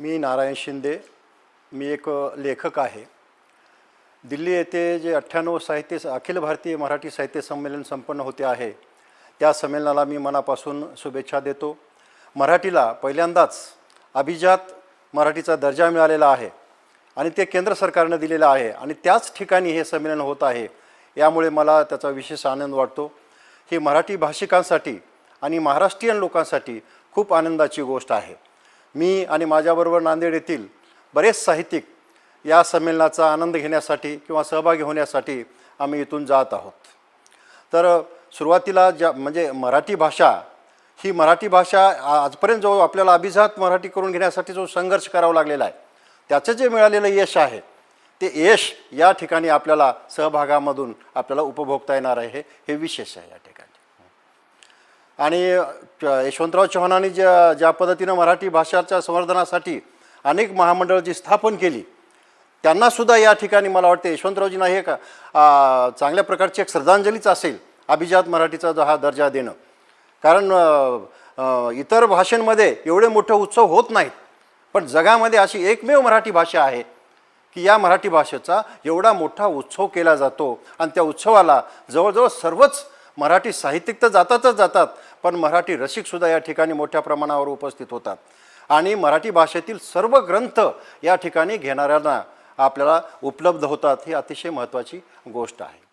मी नारायण शिंदे. मी एक लेखक आहे. दिल्ली येथे जे अठ्ठ्याण्णव साहित्य अखिल भारतीय मराठी साहित्य संमेलन संपन्न होते आहे. त्या संमेलनाला मी मनापासून शुभेच्छा देतो. मराठीला पहिल्यांदाच अभिजात मराठीचा दर्जा मिळालेला आहे आणि ते केंद्र सरकारनं दिलेलं आहे आणि त्याच ठिकाणी हे संमेलन होत आहे. यामुळे मला त्याचा विशेष आनंद वाटतो. ही मराठी भाषिकांसाठी आणि महाराष्ट्रीयन लोकांसाठी खूप आनंदाची गोष्ट आहे. मी आणि माझ्याबरोबर नांदेड येथील बरेच साहित्यिक या संमेलनाचा आनंद घेण्यासाठी किंवा सहभागी होण्यासाठी आम्ही इथून जात आहोत. तर सुरुवातीला ज्या म्हणजे मराठी भाषा ही मराठी भाषा आजपर्यंत जो आपल्याला अभिजात मराठी करून घेण्यासाठी जो संघर्ष करावा लागलेला आहे त्याचं जे मिळालेलं यश आहे ते यश या ठिकाणी आपल्याला सहभागामधून आपल्याला उपभोगता येणार आहे हे विशेष आहे या ठिकाणी. आणि यशवंतराव चव्हाणांनी ज्या ज्या पद्धतीनं मराठी भाषाच्या संवर्धनासाठी अनेक महामंडळाची स्थापन केली त्यांनासुद्धा या ठिकाणी मला वाटते यशवंतरावजींना हे का चांगल्या प्रकारची एक श्रद्धांजलीच असेल अभिजात मराठीचा जो हा दर्जा देणं. कारण इतर भाषांमध्ये एवढे मोठे उत्सव होत नाहीत पण जगामध्ये अशी एकमेव मराठी भाषा आहे की या मराठी भाषेचा एवढा मोठा उत्सव केला जातो आणि त्या उत्सवाला जवळजवळ सर्वच मराठी साहित्यिक तर जातातच जातात पण मराठी रसिकसुद्धा या ठिकाणी मोठ्या प्रमाणावर उपस्थित होतात. आणि मराठी भाषेतील सर्व ग्रंथ या ठिकाणी घेणाऱ्यांना आपल्याला उपलब्ध होतात ही अतिशय महत्त्वाची गोष्ट आहे.